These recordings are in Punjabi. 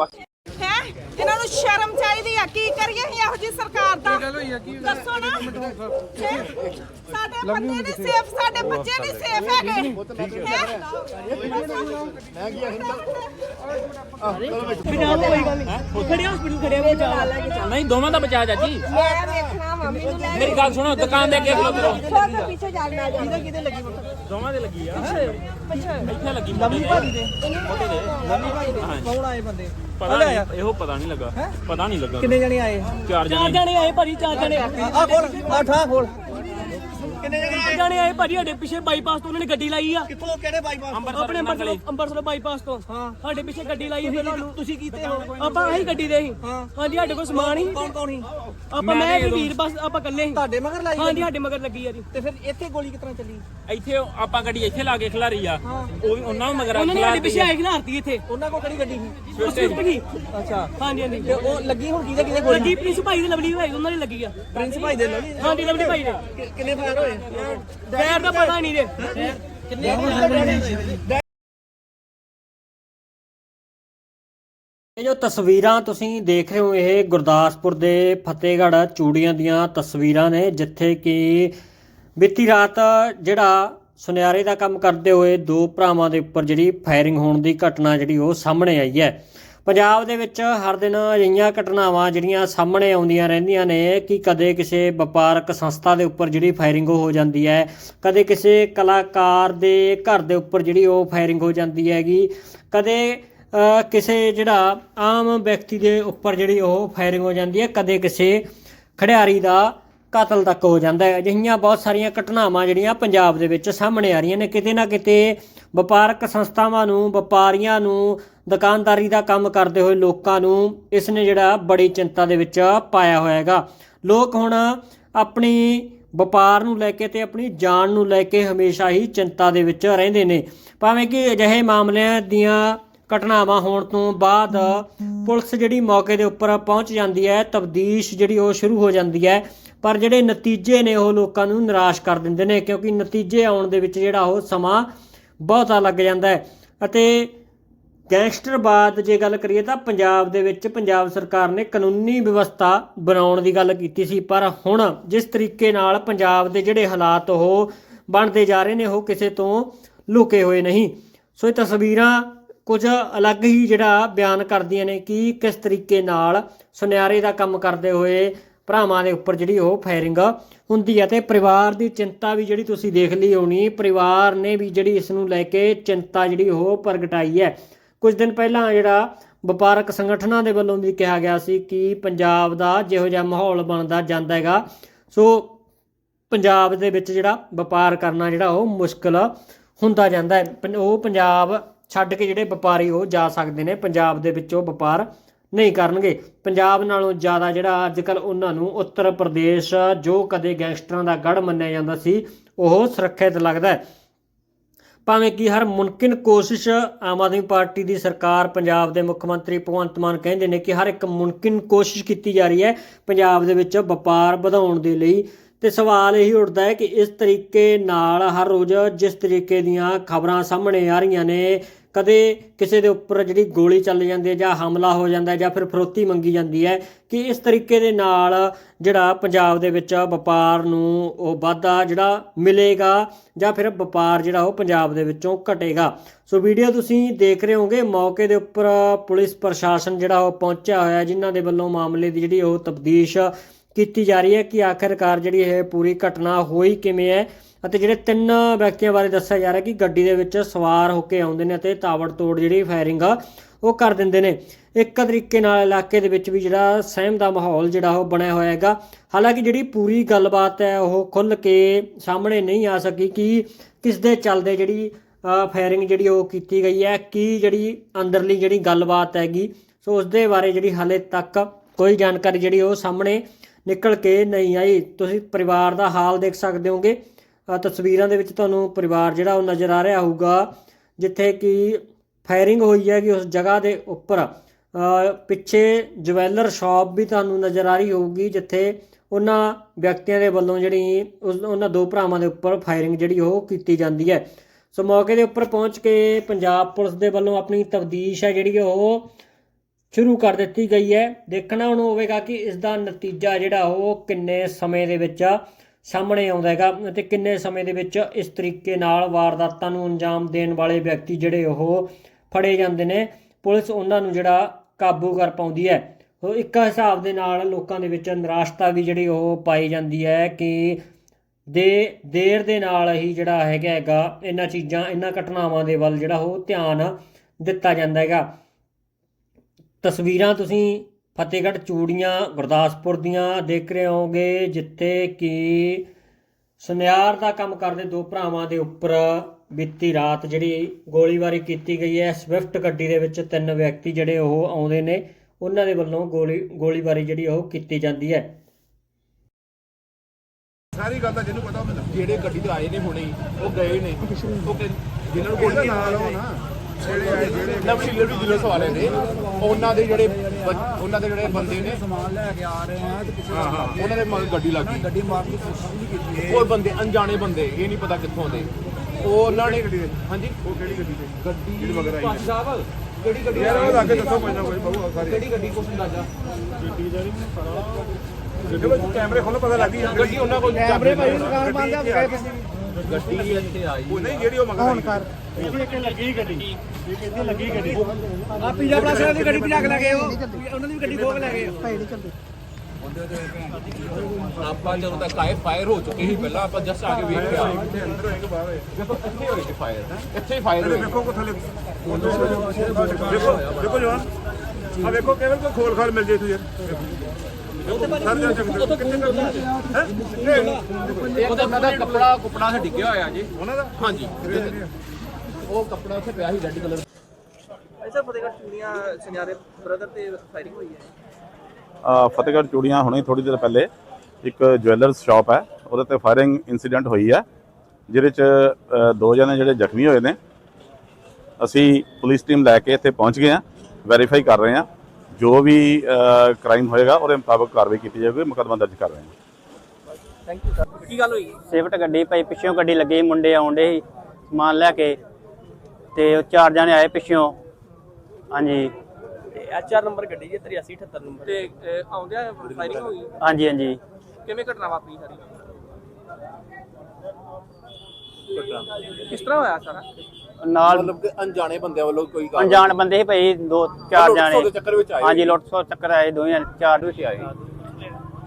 ਬਾਕੀ। ਹੈ? ਇਹਨਾਂ ਨੂੰ ਸ਼ਰਮ ਚਾਹੀਦੀ ਆ। ਕੀ ਕਰੀਏ ਅਸੀਂ ਇਹੋ ਜੀ ਸਰਕਾਰ ਦਾ? ਦੱਸੋ ਨਾ। ਹੈਂ? ਸਾਡੇ ਬੰਦੇ ਨਹੀਂ ਸੇਫ ਸਾਡੇ ਬੱਚੇ ਨਹੀਂ ਸੇਫ ਹੈਗੇ। ਹੈਂ? ਨਹੀਂ ਦੋਵਾਂ ਦਾ ਬਚਾ ਚਾਚੀ। ਮੈਂ ਵੇਖਣਾ ਲੈ ਮੇਰੀ ਗੱਲ ਸੁਣੋ ਦੁਕਾਨ ਦੇ ਅੱਗੇ ਖਲੋ ਕਰੋ। ਫੋਟੋ ਪਿੱਛੇ ਚੱਲਣਾ ਜਾਂਦਾ ਕਿਹਦੇ ਲੱਗੀ ਦੋਵਾਂ ਦੇ ਲੱਗੀ ਆ। ਇੱਥੇ ਲੱਗੀ ਲੰਮੀ ਭਾਜੀ ਦੇ। ਮੋਟੇ ਦੇ। ਲੰਮੀ ਭਾਜੀ ਦੇ। ਕੌਣ ਆਏ ਬੰਦੇ? ਪਤਾ ਨਹੀਂ ਇਹੋ ਪਤਾ ਨਹੀਂ ਲੱਗਾ। ਪਤਾ ਨਹੀਂ ਲੱਗਾ। ਕਿੰਨੇ ਜਣੇ ਆਏ? ਚਾਰ ਜਣੇ। ਜਾਣੇ ਆਏ ਭਾਜੀ ਚਾਰ ਜਾਣੇ। ਆ ਖੋਲ ਆ ਠਾ ਖੋਲ। ਜਾਣੇ ਆਏ? ਭਾਜੀ? ਸਾਡੇ ਪਿੱਛੇ ਬਾਈਪਾਸ ਤੋਂ ਉਹਨਾਂ ਨੇ ਗੱਡੀ ਲਾਈ ਆ। ਕਿੱਥੋਂ? ਕਿਹੜੇ ਬਾਈਪਾਸ ਆਪਣੇ ਅੰਬਰਸਰ ਅੰਬਰਸਰ ਬਾਈਪਾਸ ਤੋਂ। ਸਾਡੇ ਪਿੱਛੇ ਗੱਡੀ ਲਾਈ ਆ ਫਿਰ ਤੁਸੀਂ ਕੀਤੇ ਹੋ? ਆਪਾਂ ਆਹੀ ਗੱਡੀ ਦੇ ਸੀ। ਹਾਂਜੀ ਸਾਡੇ ਕੋਲ ਸਮਾਨ ਹੀ ਕੌਣ ਕੌਣ ਸੀ? ਆਪਾਂ ਮੈਂ ਤੇ ਵੀਰ ਬਸ ਆਪਾਂ ਇਕੱਲੇ ਸੀ। ਤੁਹਾਡੇ ਮਗਰ ਲਾਈ ਹਾਂਜੀ ਸਾਡੇ ਮਗਰ ਲੱਗੀ ਆ ਜੀ। ਤੇ ਫਿਰ ਇੱਥੇ ਗੋਲੀ ਕਿਤਨਾ ਚੱਲੀ? ਇੱਥੇ ਉਹ- ਆਪਾਂ ਗੱਡੀ ਇੱਥੇ ਲਾ ਕੇ ਖਿਲਾਰੀ ਆ। ਉਹ ਵੀ ਉਹਨਾਂ ਨੂੰ ਮਗਰ ਉਹਨਾਂ ਨੇ ਸਾਡੇ ਖਿਲਾਰੀ ਪਿੱਛੇ ਆਏ ਖਿਲਾਰਤੀ ਇੱਥੇ। ਉਹਨਾਂ ਕੋਲ ਕਿਹੜੀ ਗੱਡੀ ਸੀ? ਉਸ ਸਵਿਫਟ ਕੀ ਅੱਛਾ। ਹਾਂਜੀ ਹਾਂਜੀ। ਤੇ ਉਹ ਲੱਗੀ ਹੁਣ ਕਿਹਦੇ ਕਿਹਦੇ ਗੋਲੀ? ਲੱਗੀ ਪ੍ਰਿੰਸ ਭਾਈ ਦੀ ਲਵਲੀ ਭਾਈ ਉਹਨਾਂ ਦੀ ਲੱਗੀ ਆ। ਪ੍ਰਿੰਸ ਭਾਈ ਦੇ ਲੜੀ ਹਾਂਜੀ ਲਵਲੀ ਭਾਈ ਕਿ- ਕਿੰਨੇ ਫਾਇਰ ਹੋਏ? ਗੈਰ ਦਾ ਪਤਾ ਨਹੀਂ ਦੇ ਇਹ ਜੋ ਤਸਵੀਰਾਂ ਤੁਸੀਂ ਦੇਖ ਰਹੇ ਹੋ, ਇਹ ਗੁਰਦਾਸਪੁਰ ਦੇ ਫਤਿਹਗੜ੍ਹ ਚੂੜੀਆਂ ਦੀਆਂ ਤਸਵੀਰਾਂ ਨੇ, ਜਿੱਥੇ ਕਿ ਬੀਤੀ ਰਾਤ ਜਿਹੜਾ ਸੁਨਿਆਰੇ ਦਾ ਕੰਮ ਕਰਦੇ ਹੋਏ ਦੋ ਭਰਾਵਾਂ ਦੇ ਉੱਪਰ ਜਿਹੜੀ ਫਾਇਰਿੰਗ ਹੋਣ ਦੀ ਘਟਨਾ ਜਿਹੜੀ ਉਹ ਸਾਹਮਣੇ ਆਈ ਹੈ। ਪੰਜਾਬ ਦੇ ਵਿੱਚ ਹਰ ਦਿਨ ਅਜਿਹੀਆਂ ਘਟਨਾਵਾਂ ਜਿਹੜੀਆਂ ਸਾਹਮਣੇ ਆਉਂਦੀਆਂ ਰਹਿੰਦੀਆਂ ਨੇ ਕਿ ਕਦੇ ਕਿਸੇ ਵਪਾਰਕ ਸੰਸਥਾ ਦੇ ਉੱਪਰ ਜਿਹੜੀ ਫਾਇਰਿੰਗ ਹੋ ਜਾਂਦੀ ਹੈ, ਕਦੇ ਕਿਸੇ ਕਲਾਕਾਰ ਦੇ ਘਰ ਦੇ ਉੱਪਰ ਜਿਹੜੀ ਉਹ ਫਾਇਰਿੰਗ ਹੋ ਜਾਂਦੀ ਹੈਗੀ, ਕਦੇ ਕਿਸੇ ਜਿਹੜਾ ਆਮ ਵਿਅਕਤੀ ਦੇ ਉੱਪਰ ਜਿਹੜੀ ਉਹ ਫਾਇਰਿੰਗ ਹੋ ਜਾਂਦੀ ਹੈ, ਕਦੇ ਕਿਸੇ ਖਿਡਾਰੀ ਦਾ ਕਤਲ ਤੱਕ ਹੋ ਜਾਂਦਾ ਹੈ। ਅਜਿਹੀਆਂ ਬਹੁਤ ਸਾਰੀਆਂ ਘਟਨਾਵਾਂ ਜਿਹੜੀਆਂ ਪੰਜਾਬ ਦੇ ਵਿੱਚ ਸਾਹਮਣੇ ਆ ਰਹੀਆਂ ਨੇ। ਕਿਤੇ ਨਾ ਕਿਤੇ ਵਪਾਰਕ ਸੰਸਥਾਵਾਂ ਨੂੰ, ਵਪਾਰੀਆਂ ਨੂੰ ਦੁਕਾਨਦਾਰੀ ਦਾ ਕੰਮ ਕਰਦੇ ਹੋਏ ਲੋਕਾਂ ਨੂੰ ਇਸ ਨੇ ਜਿਹੜਾ ਬੜੀ ਚਿੰਤਾ ਦੇ ਵਿੱਚ ਪਾਇਆ ਹੋਇਆ ਹੈਗਾ ਲੋਕ ਹੁਣ ਆਪਣੀ ਵਪਾਰ ਨੂੰ ਲੈ ਕੇ ਤੇ ਆਪਣੀ ਜਾਨ ਨੂੰ ਲੈ ਕੇ ਹਮੇਸ਼ਾ ਹੀ ਚਿੰਤਾ ਦੇ ਵਿੱਚ ਰਹਿੰਦੇ ਨੇ। ਭਾਵੇਂ ਕਿ ਅਜਿਹੇ ਮਾਮਲਿਆਂ ਦੀਆਂ ਘਟਨਾਵਾਂ ਹੋਣ ਤੋਂ ਬਾਅਦ ਪੁਲਿਸ ਜਿਹੜੀ ਮੌਕੇ ਦੇ ਉੱਪਰ ਪਹੁੰਚ ਜਾਂਦੀ ਹੈ ਤਬਦੀਸ਼ ਜਿਹੜੀ ਉਹ ਸ਼ੁਰੂ ਹੋ ਜਾਂਦੀ ਹੈ, ਪਰ ਜਿਹੜੇ ਨਤੀਜੇ ਨੇ ਉਹ ਲੋਕਾਂ ਨੂੰ ਨਿਰਾਸ਼ ਕਰ ਦਿੰਦੇ ਨੇ, ਕਿਉਂਕਿ ਨਤੀਜੇ ਆਉਣ ਦੇ ਵਿੱਚ ਜਿਹੜਾ ਉਹ ਸਮਾਂ ਬਹੁਤਾ ਲੱਗ ਜਾਂਦਾ ਹੈ। ਅਤੇ ਗੈਂਗਸਟਰਵਾਦ ਜੇ ਗੱਲ ਕਰੀਏ ਤਾਂ ਪੰਜਾਬ ਦੇ ਵਿੱਚ ਪੰਜਾਬ ਸਰਕਾਰ ਨੇ ਕਾਨੂੰਨੀ ਵਿਵਸਥਾ ਬਣਾਉਣ ਦੀ ਗੱਲ ਕੀਤੀ ਸੀ, ਪਰ ਹੁਣ ਜਿਸ ਤਰੀਕੇ ਨਾਲ ਪੰਜਾਬ ਦੇ ਜਿਹੜੇ ਹਾਲਾਤ ਉਹ ਬਣਦੇ ਜਾ ਰਹੇ ਨੇ, ਉਹ ਕਿਸੇ ਤੋਂ ਲੁਕੇ ਹੋਏ ਨਹੀਂ। ਸੋ ਇਹ ਤਸਵੀਰਾਂ ਕੁਝ ਅਲੱਗ ਹੀ ਜਿਹੜਾ ਬਿਆਨ ਕਰਦੀਆਂ ਨੇ ਕਿ ਕਿਸ ਤਰੀਕੇ ਨਾਲ ਸੁਨਿਆਰੇ ਦਾ ਕੰਮ ਕਰਦੇ ਹੋਏ ਭਰਾਵਾਂ ਦੇ ਉੱਪਰ ਜਿਹੜੀ ਉਹ ਫਾਇਰਿੰਗ ਹੁੰਦੀ ਹੈ ਤੇ ਪਰਿਵਾਰ ਦੀ ਚਿੰਤਾ ਵੀ ਜਿਹੜੀ ਤੁਸੀਂ ਦੇਖ ਲਈ ਹੋਣੀ, ਪਰਿਵਾਰ ਨੇ ਵੀ ਜਿਹੜੀ ਇਸ ਨੂੰ ਲੈ ਕੇ ਚਿੰਤਾ ਜਿਹੜੀ ਉਹ ਪ੍ਰਗਟਾਈ ਹੈ। ਕੁਝ ਦਿਨ ਪਹਿਲਾਂ ਜਿਹੜਾ ਵਪਾਰਕ ਸੰਗਠਨਾਂ ਦੇ ਵੱਲੋਂ ਵੀ ਕਿਹਾ ਗਿਆ ਸੀ ਕਿ ਪੰਜਾਬ ਦਾ ਜਿਹੋ ਜਿਹਾ ਮਾਹੌਲ ਬਣਦਾ ਜਾਂਦਾ ਹੈਗਾ, ਸੋ ਪੰਜਾਬ ਦੇ ਵਿੱਚ ਜਿਹੜਾ ਵਪਾਰ ਕਰਨਾ ਜਿਹੜਾ ਉਹ ਮੁਸ਼ਕਲ ਹੁੰਦਾ ਜਾਂਦਾ ਹੈ। ਉਹ ਪੰਜਾਬ ਛੱਡ ਕੇ ਜਿਹੜੇ ਵਪਾਰੀ ਉਹ ਜਾ ਸਕਦੇ ਨੇ, ਪੰਜਾਬ ਦੇ ਵਿੱਚ ਉਹ ਵਪਾਰ ਨਹੀਂ ਕਰਨਗੇ। ਪੰਜਾਬ ਨਾਲੋਂ ਜ਼ਿਆਦਾ ਜਿਹੜਾ ਅੱਜ ਕੱਲ ਉਹਨਾਂ ਨੂੰ ਉੱਤਰ ਪ੍ਰਦੇਸ਼ ਜੋ ਕਦੇ ਗੈਂਗਸਟਰਾਂ ਦਾ ਗੜ ਮੰਨਿਆ ਜਾਂਦਾ ਸੀ, ਉਹ ਸੁਰੱਖਿਅਤ ਲੱਗਦਾ ਭਾਵੇਂ ਕਿ ਹਰ ਮੁਮਕਿਨ ਕੋਸ਼ਿਸ਼ ਆਮ ਆਦਮੀ ਪਾਰਟੀ ਦੀ ਸਰਕਾਰ ਪੰਜਾਬ ਦੇ ਮੁੱਖ ਮੰਤਰੀ ਭਗਵੰਤ ਮਾਨ ਕਹਿੰਦੇ ਨੇ ਕਿ ਹਰ ਇੱਕ ਮੁਮਕਿਨ ਕੋਸ਼ਿਸ਼ ਕੀਤੀ ਜਾ ਰਹੀ ਹੈ ਪੰਜਾਬ ਦੇ ਵਿੱਚ ਵਪਾਰ ਵਧਾਉਣ ਦੇ ਲਈ। ਤੇ ਸਵਾਲ ਇਹੀ ਉੱਠਦਾ ਹੈ ਕਿ ਇਸ ਤਰੀਕੇ ਨਾਲ ਹਰ ਰੋਜ਼ ਜਿਸ ਤਰੀਕੇ ਦੀਆਂ ਖਬਰਾਂ ਸਾਹਮਣੇ ਆ ਰਹੀਆਂ ਨੇ, ਕਦੇ ਕਿਸੇ ਦੇ ਉੱਪਰ ਜਿਹੜੀ ਗੋਲੀ ਚੱਲ ਜਾਂਦੀ ਹੈ ਜਾਂ ਹਮਲਾ ਹੋ ਜਾਂਦਾ ਹੈ ਜਾਂ ਫਿਰ ਫਰੋਤੀ ਮੰਗੀ ਜਾਂਦੀ ਹੈ, ਕਿ ਇਸ ਤਰੀਕੇ ਦੇ ਨਾਲ ਜਿਹੜਾ ਪੰਜਾਬ ਦੇ ਵਿੱਚ ਵਪਾਰ ਨੂੰ ਉਹ ਵਾਧਾ ਜਿਹੜਾ ਮਿਲੇਗਾ ਜਾਂ ਫਿਰ ਵਪਾਰ ਜਿਹੜਾ ਉਹ ਪੰਜਾਬ ਦੇ ਵਿੱਚੋਂ ਘਟੇਗਾ। ਸੋ ਵੀਡੀਓ ਤੁਸੀਂ ਦੇਖ ਰਹੇ ਹੋਗੇ ਮੌਕੇ ਦੇ ਉੱਪਰ ਪੁਲਿਸ ਪ੍ਰਸ਼ਾਸਨ ਜਿਹੜਾ ਉਹ ਪਹੁੰਚਿਆ ਹੋਇਆ, ਜਿਨ੍ਹਾਂ ਦੇ ਵੱਲੋਂ ਮਾਮਲੇ ਦੀ ਜਿਹੜੀ ਉਹ ਤਬਦੀਸ਼ ਕੀਤੀ ਜਾ ਰਹੀ ਹੈ ਕਿ ਆਖਿਰਕਾਰ ਜਿਹੜੀ ਇਹ ਪੂਰੀ ਘਟਨਾ ਹੋਈ ਕਿਵੇਂ ਹੈ ਅਤੇ ਜਿਹੜੇ ਤਿੰਨ ਵਿਅਕਤੀਆਂ ਬਾਰੇ ਦੱਸਿਆ ਜਾ ਰਿਹਾ ਕਿ ਗੱਡੀ ਦੇ ਵਿੱਚ ਸਵਾਰ ਹੋ ਕੇ ਆਉਂਦੇ ਨੇ ਅਤੇ ਤਾਬੜਤੋੜ ਜਿਹੜੀ ਫਾਇਰਿੰਗ ਆ, ਉਹ ਕਰ ਦਿੰਦੇ ਨੇ। ਇੱਕ ਤਰੀਕੇ ਨਾਲ ਇਲਾਕੇ ਦੇ ਵਿੱਚ ਵੀ ਜਿਹੜਾ ਸਹਿਮ ਦਾ ਮਾਹੌਲ ਜਿਹੜਾ ਉਹ ਬਣਿਆ ਹੋਇਆ ਹੈਗਾ। ਹਾਲਾਂਕਿ ਜਿਹੜੀ ਪੂਰੀ ਗੱਲਬਾਤ ਹੈ, ਉਹ ਖੁੱਲ ਕੇ ਸਾਹਮਣੇ ਨਹੀਂ ਆ ਸਕੀ ਕਿ ਕਿਸ ਦੇ ਚੱਲਦੇ ਜਿਹੜੀ ਫਾਇਰਿੰਗ ਜਿਹੜੀ ਉਹ ਕੀਤੀ ਗਈ ਹੈ, ਕੀ ਜਿਹੜੀ ਅੰਦਰਲੀ ਜਿਹੜੀ ਗੱਲਬਾਤ ਹੈਗੀ, ਸੋ ਉਸ ਦੇ ਬਾਰੇ ਜਿਹੜੀ ਹਾਲੇ ਤੱਕ ਕੋਈ ਜਾਣਕਾਰੀ ਜਿਹੜੀ ਉਹ ਸਾਹਮਣੇ ਨਿਕਲ ਕੇ ਨਹੀਂ ਆਈ। ਤੁਸੀਂ ਪਰਿਵਾਰ ਦਾ ਹਾਲ ਦੇਖ ਸਕਦੇ ਹੋਗੇ। ਤਸਵੀਰਾਂ ਦੇ ਵਿੱਚ ਤੁਹਾਨੂੰ ਪਰਿਵਾਰ ਜਿਹੜਾ ਉਹ ਨਜ਼ਰ ਆ ਰਿਹਾ ਹੋਊਗਾ, ਜਿੱਥੇ ਕਿ ਫਾਇਰਿੰਗ ਹੋਈ ਹੈਗੀ ਉਸ ਜਗ੍ਹਾ ਦੇ ਉੱਪਰ। ਪਿੱਛੇ ਜਵੈਲਰ ਸ਼ਾਪ ਵੀ ਤੁਹਾਨੂੰ ਨਜ਼ਰ ਆ ਰਹੀ ਹੋਊਗੀ, ਜਿੱਥੇ ਉਹਨਾਂ ਵਿਅਕਤੀਆਂ ਦੇ ਵੱਲੋਂ ਜਿਹੜੀ ਉਸ- ਉਹਨਾਂ ਦੋ ਭਰਾਵਾਂ ਦੇ ਉੱਪਰ ਫਾਇਰਿੰਗ ਜਿਹੜੀ ਉਹ ਕੀਤੀ ਜਾਂਦੀ ਹੈ। ਸੋ ਮੌਕੇ ਦੇ ਉੱਪਰ ਪਹੁੰਚ ਕੇ ਪੰਜਾਬ ਪੁਲਿਸ ਦੇ ਵੱਲੋਂ ਆਪਣੀ ਤਫਤੀਸ਼ ਹੈ ਜਿਹੜੀ ਉਹ ਸ਼ੁਰੂ ਕਰ ਦਿੱਤੀ ਗਈ ਹੈ। ਦੇਖਣਾ ਹੁਣ ਹੋਵੇਗਾ ਕਿ ਇਸ ਦਾ ਨਤੀਜਾ ਜਿਹੜਾ ਉਹ ਕਿੰਨੇ ਸਮੇਂ ਦੇ ਵਿੱਚ ਸਾਹਮਣੇ ਆਉਂਦਾ ਹੈਗਾ ਅਤੇ ਕਿੰਨੇ ਸਮੇਂ ਦੇ ਵਿੱਚ ਇਸ ਤਰੀਕੇ ਨਾਲ ਵਾਰਦਾਤਾਂ ਨੂੰ ਅੰਜਾਮ ਦੇਣ ਵਾਲੇ ਵਿਅਕਤੀ ਜਿਹੜੇ ਉਹ ਫੜੇ ਜਾਂਦੇ ਨੇ। ਪੁਲਿਸ ਉਹਨਾਂ ਨੂੰ ਜਿਹੜਾ ਕਾਬੂ ਕਰ ਪਾਉਂਦੀ ਹੈ। ਉਹ ਇੱਕ ਹਿਸਾਬ ਦੇ ਨਾਲ ਲੋਕਾਂ ਦੇ ਵਿੱਚ ਨਿਰਾਸ਼ਤਾ ਵੀ ਜਿਹੜੀ ਉਹ ਪਾਈ ਜਾਂਦੀ ਹੈ ਕਿ ਦੇ ਦੇਰ ਦੇ ਨਾਲ ਹੀ ਜਿਹੜਾ ਹੈਗਾ ਹੈਗਾ ਇਹਨਾਂ ਚੀਜ਼ਾਂ, ਇਹਨਾਂ ਘਟਨਾਵਾਂ ਦੇ ਵੱਲ ਜਿਹੜਾ ਉਹ ਧਿਆਨ ਦਿੱਤਾ ਜਾਂਦਾ ਹੈਗਾ। ਤਸਵੀਰਾਂ ਤੁਸੀਂ ਫਤਿਹਗੜ੍ਹ ਚੂੜੀਆਂ ਗੁਰਦਾਸਪੁਰ ਦੀਆਂ ਦੇਖ ਰਹੇ ਹੋਗੇ ਜਿੱਥੇ ਕਿ ਸੁਨਿਆਰ ਦਾ ਕੰਮ ਕਰਦੇ ਦੋ ਭਰਾਵਾਂ ਦੇ ਉੱਪਰ ਬੀਤੀ ਰਾਤ ਜਿਹੜੀ ਗੋਲੀਬਾਰੀ ਕੀਤੀ ਗਈ ਹੈ ਸਵਿਫਟ ਗੱਡੀ ਦੇ ਵਿੱਚ ਤਿੰਨ ਵਿਅਕਤੀ ਜਿਹੜੇ ਉਹ ਆਉਂਦੇ ਨੇ ਉਹਨਾਂ ਦੇ ਵੱਲੋਂ ਗੋਲੀ ਗੋਲੀਬਾਰੀ ਜਿਹੜੀ ਉਹ ਕੀਤੀ ਜਾਂਦੀ ਹੈ। ਸਾਰੀ ਗੱਲ ਤਾਂ ਜਿਹਨੂੰ ਪਤਾ ਹੁੰਦਾ ਜਿਹੜੇ ਗੱਡੀ ਤੇ ਆਏ ਨੇ ਹੁਣੇ ਹੀ, ਉਹ ਗਏ ਨੇ। ਉਹ ਕਿ- ਜਿਨ੍ਹਾਂ ਨੂੰ ਉਹਦਾ ਨਾਲ ਹੋ ਨਵਸ਼ੀਲੇ ਵੀ ਜ਼ਿਲ੍ਹੇ ਵਾਲੇ ਨੇ। ਉਹਨਾਂ ਦੇ ਜਿਹੜੇ ਬੰ- ਉਹਨਾਂ ਦੇ ਜਿਹੜੇ ਬੰਦੇ ਨੇ ਸਮਾਨ ਲੈ ਕੇ ਆ ਰਹੇ ਆ ਤੇ ਪਿੱਛੇ ਹਾਂ ਹਾਂ। ਉਹਨਾਂ ਦੇ ਮਗਰ ਗੱਡੀ ਲੱਗ ਗਈ। ਗੱਡੀ ਮਾਰਨ ਦੀ ਕੋਸ਼ਿਸ਼ ਨਹੀਂ ਕੀਤੀ। ਉਹ ਬੰਦੇ ਅਣਜਾਣੇ ਬੰਦੇ ਇਹ ਨਹੀਂ ਪਤਾ ਕਿੱਥੋਂ ਦੇ। ਉਹ ਉਹਨਾਂ ਨੇ ਹਾਂਜੀ? ਉਹ ਕਿਹੜੀ ਗੱਡੀ ਤੇ ਗੱਡੀ ਜਿਹੜੀ ਮਗਰ ਆਈ ਭਾਈ ਸਾਹਿਬ ਕਿਹੜੀ ਗੱਡੀ ਯਾਰ ਉਹ ਲੱਗੇ ਦੱਸੋ ਨਾ ਕੋਈ ਬਹੁ ਸਾਰੀ। ਕਿਹੜੀ ਗੱਡੀ ਕੁਛ ਅੰਦਾਜ਼ਾ ਕੈਮਰੇ ਖੋਲੋ ਪਤਾ ਲੱਗ ਗਈ। ਗੱਡੀ ਉਹਨਾਂ ਕੋਲ ਕੈਮਰੇ ਭਾਈ ਦੁਕਾਨ ਬੰਦ ਆ ਗਏ ਗੱਡੀ ਇੱਥੇ ਆਈ ਉਹ ਨਹੀਂ ਜਿਹੜੀ ਉਹ ਮਗਰ ਆਈ ਆ ਪੀਜ਼ਾ ਪਲਾਸਾ ਦੀ ਗੱਡੀ ਭਜਾ ਕੇ ਲੈ ਗਏ ਉਹ। ਉਹਨਾਂ ਦੀ ਵੀ ਗੱਡੀ ਖੋਹ ਕੇ ਲੈ ਗਏ ਆਪਾਂ ਜਦੋਂ ਤੱਕ ਆਏ ਫਾਇਰ ਹੋ ਚੁੱਕੇ ਸੀ ਪਹਿਲਾਂ ਆਪਾਂ ਜਸਟ ਆ ਕੇ ਵੇਖਿਆ ਇੱਥੇ ਅੰਦਰ ਹੋਏ ਕਿ ਬਾਹਰ ਹੋਏ ਦੇਖੋ ਇੱਥੇ ਹੋਏ ਸੀ ਫਾਇਰ ਇੱਥੇ ਹੀ ਫਾਇਰ ਹੋਏ। ਵੇਖੋ ਕੋ ਥੱਲੇ ਦੇਖੋ ਦੇਖੋ ਜਵਾਨ। ਆ ਵੇਖੋ ਕੇਵਲ ਕੋ ਖੋਲ ਖਾਲ ਮਿਲ ਜੇ ਤੂੰ ਯਾਰ। ਉਹਦਾ ਤਾਂ ਕੱਪੜਾ ਕੁਪੜਾ ਸੇ ਡਿੱਗਿਆ ਹੋਇਆ ਜੀ। ਉਹਨਾਂ ਦਾ? ਹਾਂਜੀ। ਉਹ ਕੱਪੜਾ ਉੱਥੇ ਪਿਆ ਸੀ ਰੈੱਡ ਕਲਰ ਐਸਾ ਫਤਿਹਗੜ੍ਹ ਚੂੜੀਆਂ ਸੁਨਿਆਰੇ ਬ੍ਰਦਰ ਤੇ ਫਾਇਰਿੰਗ ਹੋਈ ਹੈ। ਅ, ਫਤਿਹਗੜ੍ਹ ਚੂੜੀਆਂ ਹੁਣੇ ਥੋੜੀ ਦੇਰ ਪਹਿਲੇ ਇੱਕ ਜੁਐਲਰਸ ਸ਼ਾਪ ਹੈ। ਉਹਦੇ ਤੇ ਫਾਇਰਿੰਗ ਇਨਸੀਡੈਂਟ ਹੋਈ ਹੈ ਜਿਹਦੇ ਚ ਅ, ਦੋ ਜਣੇ ਜਿਹੜੇ ਜ਼ਖਮੀ ਹੋਏ ਨੇ। ਅਸੀਂ ਪੁਲਿਸ ਟੀਮ ਲੈ ਕੇ ਇੱਥੇ ਪਹੁੰਚ ਗਏ ਹਾਂ ਵੈਰੀਫਾਈ ਕਰ ਰਹੇ ਹਾਂ। ਜੋ ਵੀ ਕ੍ਰਾਈਮ ਹੋਏਗਾ ਉਹਦੇ ਮੁਤਾਬਕ ਕਾਰਵਾਈ ਕੀਤੀ ਜਾਏਗੀ ਮੁਕੱਦਮਾ ਦਰਜ ਕਰ ਰਹੇ ਹਾਂ। ਕੀ ਗੱਲ ਹੋਈ? ਸਿਫਟ ਗੱਡੀ ਪਈ ਪਿੱਛੋਂ ਗੱਡੀ ਲੱਗੀ ਮੁੰਡੇ ਆਉਂਦੇ ਸੀ ਸਮਾਨ ਲੈ ਕੇ ਤੇ ਉਹ ਚਾਰ ਜਣੇ ਆਏ ਪਿੱਛੋਂ। ਹਾਂਜੀ। ਤੇ ਐਚਆਰ ਨੰਬਰ ਗੱਡੀ ਜੇ 8378 ਨੰਬਰ। ਤੇ ਆਉਂਦਿਆਂ ਫਾਇਰਿੰਗ ਹੋਈ? ਹਾਂਜੀ ਹਾਂਜੀ। ਕਿਵੇਂ ਘਟਨਾ ਵਾਪਰੀ ਸਾਰੀ? ਕਿਸ ਤਰ੍ਹਾਂ ਹੋਇਆ ਸਾਰਾ? ਨਾਲ ਮਤਲਬ ਕਿ ਅਣਜਾਣੇ ਬੰਦਿਆਂ ਵੱਲੋਂ ਕੋਈ ਗੱਲ ਅਣਜਾਣ ਬੰਦੇ ਸੀ ਭਾਈ ਦੋ ਚਾਰ ਜਣੇ ਖੋਹ ਦੇ ਚੱਕਰ ਵਿੱਚ ਆਏ ਹਾਂਜੀ ਲੁੱਟ ਸੋ ਚੱਕਰ ਆਏ ਦੋਵੇਂ ਜਣੇ ਚਾਰ ਵਿੱਚ ਆਏ।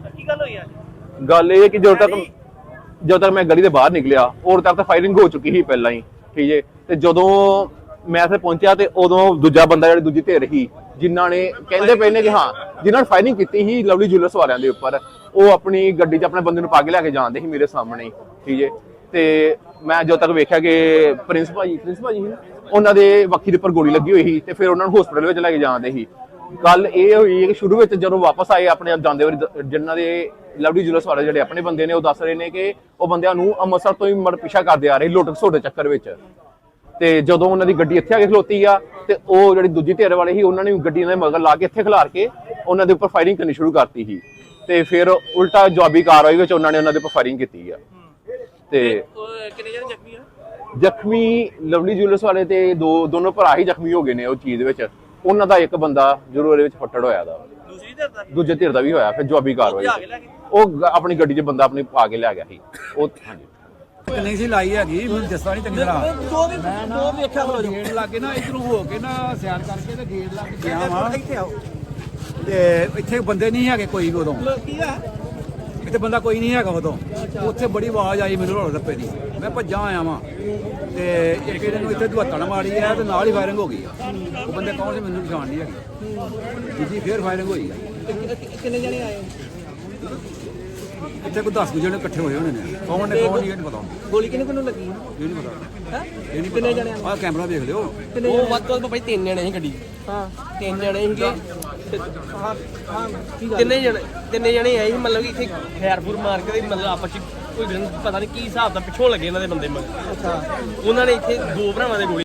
ਕੀ ਗੱਲ ਹੋਈ ਅੱਜ? ਗੱਲ ਇਹ ਹੈ ਕਿ ਜਦੋਂ ਤੱਕ ਜਦੋਂ ਤੱਕ ਮੈਂ ਗਲੀ ਦੇ ਬਾਹਰ ਨਿਕਲਿਆ ਉਦੋਂ ਤੱਕ ਤਾਂ ਫਾਇਰਿੰਗ ਹੋ ਚੁੱਕੀ ਸੀ ਪਹਿਲਾਂ ਹੀ ਠੀਕ ਹੈ ਤੇ ਜਦੋਂ ਮੈਂ ਇੱਥੇ ਪਹੁੰਚਿਆ ਤੇ ਉਦੋਂ ਦੂਜਾ ਬੰਦਾ ਜਿਹੜੀ ਦੂਜੀ ਧਿਰ ਸੀ ਜਿਨ੍ਹਾਂ ਨੇ ਕਹਿੰਦੇ ਪਏ ਨੇ ਕਿ ਹਾਂ ਜਿਨ੍ਹਾਂ ਨੇ ਫਾਇਰਿੰਗ ਕੀਤੀ ਸੀ ਲਵਲੀ ਜੁਲਸ ਵਾਲਿਆਂ ਦੇ ਉੱਪਰ ਉਹ ਆਪਣੀ ਗੱਡੀ 'ਚ ਆਪਣੇ ਬੰਦੇ ਨੂੰ ਪਾ ਕੇ ਲੈ ਕੇ ਜਾਂਦੇ ਸੀ ਮੇਰੇ ਸਾਹਮਣੇ ਹੀ, ਠੀਕ ਹੈ ਤੇ ਮੈਂ ਜਦੋਂ ਤੱਕ ਵੇਖਿਆ ਕਿ ਪ੍ਰਿੰਸ ਭਾਜੀ ਪ੍ਰਿੰਸ ਭਾਜੀ ਉਹਨਾਂ ਦੇ ਵੱਖੀ ਦੇ ਉੱਪਰ ਗੋਲੀ ਲੱਗੀ ਹੋਈ ਸੀ ਤੇ ਫਿਰ ਉਹਨਾਂ ਨੂੰ ਹਸਪੀਟਲ ਵਿੱਚ ਲੈ ਕੇ ਜਾਂਦੇ ਸੀ। ਗੱਲ ਇਹ ਹੋਈ ਕਿ ਸ਼ੁਰੂ ਵਿੱਚ ਜਦੋਂ ਵਾਪਸ ਆਏ ਆਪਣੇ ਆਪ ਜਾਂਦੇ ਵਾਰੀ ਜਿਨ੍ਹਾਂ ਦੇ ਲਵਲੀ ਜੁਲਸ ਵਾਲੇ ਜਿਹੜੇ ਆਪਣੇ ਬੰਦੇ ਨੇ, ਉਹ ਦੱਸ ਰਹੇ ਨੇ ਕਿ ਉਹ ਬੰਦਿਆਂ ਨੂੰ ਅੰਮ੍ਰਿਤਸਰ ਤੋਂ ਹੀ ਮੜ ਪਿੱਛਾ ਕਰਦੇ ਆ ਰਹੇ, ਲੋਟਕ ਖਸੁੱਟ ਚੱਕਰ ਵਿੱਚ। ਤੇ ਜਦੋਂ ਉਹਨਾਂ ਦੀ ਗੱਡੀ ਇੱਥੇ ਆ ਕੇ ਖਲੋਤੀ ਆ, ਤੇ ਉਹ ਜਿਹੜੀ ਦੂਜੀ ਧਿਰ ਵਾਲੇ ਸੀ, ਉਹਨਾਂ ਨੇ ਵੀ ਗੱਡੀ ਦੇ ਮਗਰ ਲਾ ਕੇ ਇੱਥੇ ਖਿਲਾਰ ਕੇ ਉਹਨਾਂ ਦੇ ਉੱਪਰ ਫਾਇਰਿੰਗ ਕਰਨੀ ਸ਼ੁਰੂ ਕਰਤੀ ਸੀ। ਤੇ ਫਿਰ ਉਲਟਾ ਜਵਾਬੀ ਕਾਰਵਾਈ ਵਿੱਚ ਉਹਨਾਂ ਨੇ ਉਹਨਾਂ ਦੇ ਉੱਪਰ ਫਾਇਰਿੰਗ ਕੀਤੀ ਆ। ਤੇ ਕਿੰਨੇ ਜਣੇ ਜ਼ਖਮੀ ਆ? ਜ਼ਖਮੀ ਲਵਲੀ ਜੁਲਸ ਵਾਲੇ ਤੇ ਦੋ ਦੋਨੋਂ ਭਰਾ ਹੀ ਜ਼ਖਮੀ ਹੋ ਗਏ ਨੇ ਉਹ ਚੀਜ਼ ਵਿੱਚ। ਉਹਨਾਂ ਦਾ ਇੱਕ ਬੰਦਾ ਜ਼ਰੂਰ ਉਹਦੇ ਵਿੱਚ ਫੱਟੜ ਹੋਇਆ ਦਾ। ਦੂਸਰੀ ਧਿਰ ਦਾ? ਦੂਜੇ ਧਿਰ ਦਾ ਵੀ ਹੋਇਆ ਫਿਰ ਜਵਾਬੀ ਕਾਰਵਾਈ ਭਜਾ ਕੇ ਲੈ ਗਏ? ਉਹ ਗ- ਆਪਣੀ ਗੱਡੀ 'ਚ ਬੰਦਾ ਆਪਣੀ ਪਾ ਕੇ ਲੈ ਗਿਆ ਸੀ। ਉਹ ਹਾਂਜੀ। ਨਹੀਂ ਸੀ ਲਾਈ ਹੈਗੀ ਮੈਨੂੰ ਦੱਸਦਾ ਨਹੀਂ ਚੰਗੀ ਤਰ੍ਹਾਂ। ਦੋ ਵੀ ਦੋ ਵੇਖਿਆ ਖਲੋ ਗੇਟ ਲੱਗੇ ਨਾ ਇਧਰੋਂ ਹੋ ਕੇ ਨਾ ਸਿਆਰ ਕਰਕੇ ਤੇ ਗੇਟ ਲੱਗ ਗਿਆ ਵਾ। ਇੱਥੇ ਆਓ। ਤੇ ਇੱਥੇ ਬੰਦੇ ਨਹੀਂ ਹੈਗੇ ਕੋਈ ਵੀ ਉਦੋਂ ਕੀ ਆ? ਇੱਥੇ ਬੰਦਾ ਕੋਈ ਨਹੀਂ ਹੈਗਾ ਉਦੋਂ। ਉੱਥੇ ਬੜੀ ਆਵਾਜ਼ ਆਈ ਮੈਨੂੰ ਰੋਲ ਰੱਪੇ ਦੀ। ਮੈਂ ਭੱਜਾਂ ਆਇਆ ਵਾਂ। ਤੇ ਇੱਕ ਇਹਨੇ ਨੂੰ ਇੱਥੇ ਦੁਹੱਤਣ ਮਾਰੀ ਹੈ ਤੇ ਨਾਲ ਹੀ ਫਾਇਰਿੰਗ ਹੋ ਗਈ ਆ। ਉਹ ਬੰਦੇ ਕੌਣ ਸੀ ਮੈਨੂੰ ਪਛਾਣ ਨਹੀਂ ਹੈਗੀ। ਦੂਜੀ ਫੇਰ ਫਾਇਰਿੰਗ ਹੋਈ ਆ। ਕਿੰਨੇ ਜਣੇ ਆਏ? ਇੱਥੇ ਕੋਈ 10 ਜਣੇ ਇਕੱਠੇ ਹੋਏ ਹੋਣੇ ਨੇ। ਕੌਣ ਨੇ ਕੌਣ ਨਹੀਂ ਇਹ ਨਹੀਂ ਪਤਾ। ਗੋਲੀ ਕਿਹਨੇ ਕਿਹਨੂੰ ਲੱਗੀ? ਇਹ ਨਹੀਂ ਪਤਾ। ਹੈ? ਇਹ ਨਹੀਂ ਕਿੰਨੇ ਨੂੰ? ਆਹ ਕੈਮਰਾ ਵੇਖ ਲਿਓ। ਉਹ ਵੱਧ ਤੋਂ ਵੱਧ ਭਾਈ ਤਿੰਨ ਜਣੇ ਸੀ ਗੱਡੀ। ਹਾਂ। ਤਿੰਨ ਜਣੇ ਸੀਗੇ। ਹਾਂ ਤਿੰਨੇ ਜਣੇ ਤਿੰਨੇ ਜਣੇ ਆਏ ਸੀ? ਮਤਲਬ ਕਿ ਇੱਥੇ ਖੈਰਪੁਰ ਮਾਰ ਕੇ ਤੇ ਮਤਲਬ ਆਪਸ ਚ ਕੋਈ ਪਤਾ ਨਹੀਂ ਕੀ ਹਿਸਾਬ ਦਾ ਪਿੱਛੋਂ ਲੱਗੇ ਇਹਨਾਂ ਦੇ ਬੰਦੇ ਮਗਰ। ਅੱਛਾ। ਉਹਨਾਂ ਨੇ ਇੱਥੇ ਦੋ ਭਰਾਵਾਂ ਦੇ ਗੋਲੀ